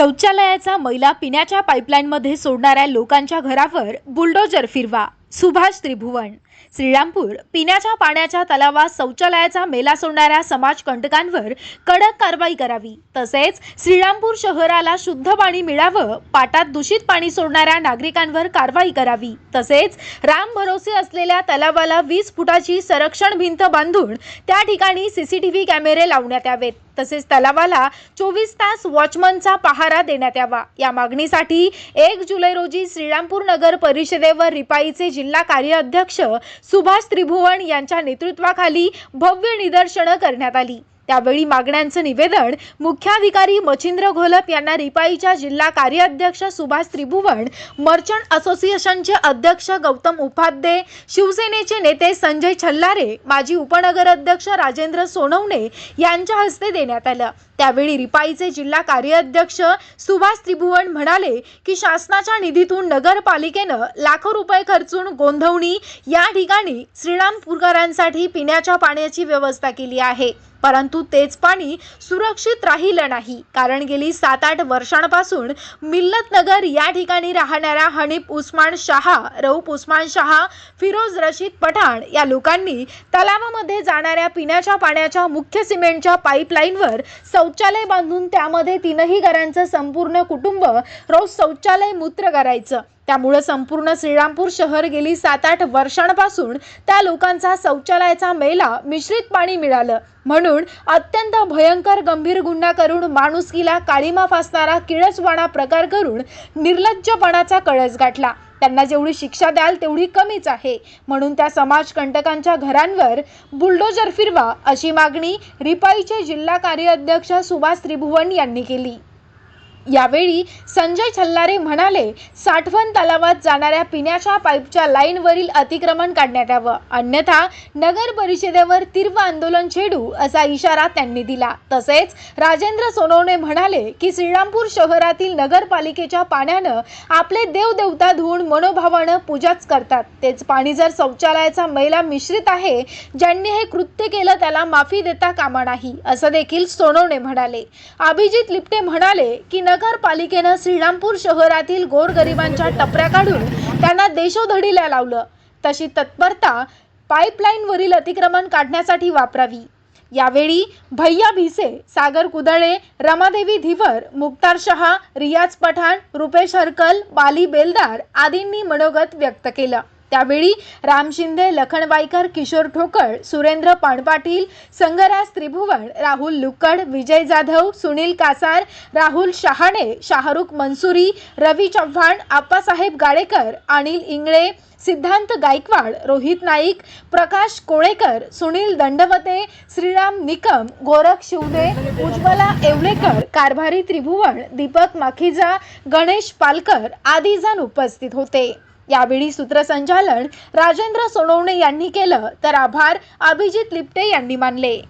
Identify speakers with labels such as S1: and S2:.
S1: शौचालयाचा मैला पिण्याच्या पाईपलाईनमध्ये सोडणाऱ्या लोकांच्या घरावर बुलडोजर फिरवा. सुभाष त्रिभुवन. श्रीरामपूर पिण्याच्या पाण्याच्या तलावात शौचालयाचा मेला सोडणाऱ्या समाजकंटकांवर कडक कारवाई करावी. तसेच श्रीरामपूर शहराला शुद्ध पाणी मिळावं पाटात दूषित पाणी सोडणाऱ्या नागरिकांवर कारवाई करावी. तसेच राम भरोसे असलेल्या तलावाला वीस फुटाची संरक्षण भिंत बांधून त्या ठिकाणी सीसीटीव्ही कॅमेरे लावण्यात यावेत. तसेच तलावाला चोवीस तास वॉचमनचा पहारा देण्यात यावा. या मागणीसाठी एक जुलै रोजी श्रीरामपूर नगर परिषदेवर रिपाईचे जिल्हा कार्याध्यक्ष सुभाष त्रिभुवन यांच्या नेतृत्वाखाली भव्य निदर्शनं करण्यात आली. त्यावेळी मागण्यांचं निवेदन मुख्याधिकारी मच्छिंद्र घोलप यांना रिपाईच्या जिल्हा कार्याध्यक्ष सुभाष त्रिभुवन मर्चंट असोसिएशनचे अध्यक्ष गौतम उपाध्ये शिवसेनेचे नेते संजय छल्लारे माजी उपनगर अध्यक्ष राजेंद्र सोनवणे यांच्या हस्ते देण्यात आलं. त्यावेळी रिपाईचे जिल्हा कार्याध्यक्ष सुभाष त्रिभुवन म्हणाले की शासनाच्या निधीतून नगरपालिकेनं लाखो रुपये खर्चून गोंधवणी या ठिकाणी श्रीरामपूरकरांसाठी पिण्याच्या पाण्याची व्यवस्था केली आहे. परंतु तेच पाणी सुरक्षित राहिलं नाही. कारण गेली सात आठ वर्षांपासून मिल्लतनगर या ठिकाणी राहणाऱ्या हनीफ उस्मान शहा रऊफ उस्मान शहा फिरोज रशीद पठाण या लोकांनी तलावामध्ये जाणाऱ्या पिण्याच्या पाण्याच्या मुख्य सिमेंटच्या पाईपलाईनवर शौचालय बांधून त्यामध्ये तीनही घरांचं संपूर्ण कुटुंब रोज शौचालय मूत्र करायचं. त्यामुळे संपूर्ण श्रीरामपूर शहर गेली सात आठ वर्षांपासून त्या लोकांचा शौचालयाचा मैला मिश्रित पाणी मिळालं. म्हणून अत्यंत भयंकर गंभीर गुन्हा करून माणुसकीला काळीमा फासणारा किळसवाणा प्रकार करून निर्लज्जपणाचा कळस गाठला. त्यांना जेवढी शिक्षा द्याल तेवढी कमीच आहे. म्हणून त्या समाजकंटकांच्या घरांवर बुलडोजर फिरवा अशी मागणी रिपाईचे जिल्हा कार्याध्यक्ष सुभाष त्रिभुवन यांनी केली. यावेळी संजय छल्लारे म्हणाले साठवण तलावात जाणाऱ्या पिण्याच्या पाईपच्या लाईनवरील अतिक्रमण काढण्यात यावं. अन्यथा नगर परिषदेवर तीव्र आंदोलन छेडू असा इशारा त्यांनी दिला. तसेच राजेंद्र सोनवणे म्हणाले की श्रीरामपूर शहरातील नगरपालिकेच्या पाण्यानं आपले देवदेवता धुवून मनोभावानं पूजाच करतात. तेच पाणी जर शौचालयाचा मैला मिश्रित आहे ज्यांनी हे कृत्य केलं त्याला माफी देता कामा नाही असं देखील सोनवणे म्हणाले. अभिजित लिप्टे म्हणाले की नगरपालिकेनं श्रीरामपूर शहरातील गोरगरिबांच्या टपऱ्या काढून त्यांना देशोधडीला लावलं. तशी तत्परता पाईपलाईनवरील अतिक्रमण काढण्यासाठी वापरावी. यावेळी भैया भिसे सागर कुदळे रमादेवी धिवर मुक्तार शहा रियाज पठाण रुपेश हरकल बाली बेलदार आदींनी मनोगत व्यक्त केलं. त्यावेळी राम शिंदे लखन वायकर किशोर ठोकळ सुरेंद्र पाणपाटील संगराज त्रिभुवन राहुल लुक्कड विजय जाधव सुनील कासार राहुल शहाणे शाहरुख मनसुरी रवी चव्हाण आप्पासाहेब गाडेकर अनिल इंगळे सिद्धांत गायकवाड रोहित नाईक प्रकाश कोळेकर सुनील दंडवते श्रीराम निकम गोरख शिवदे उज्ज्वला येवलेकर कारभारी त्रिभुवन दीपक माखीजा गणेश पालकर आदी जण उपस्थित होते. यावेळी सूत्रसंचालन राजेंद्र सोनवणे यांनी केलं तर आभार अभिजित लिप्टे यांनी मानले.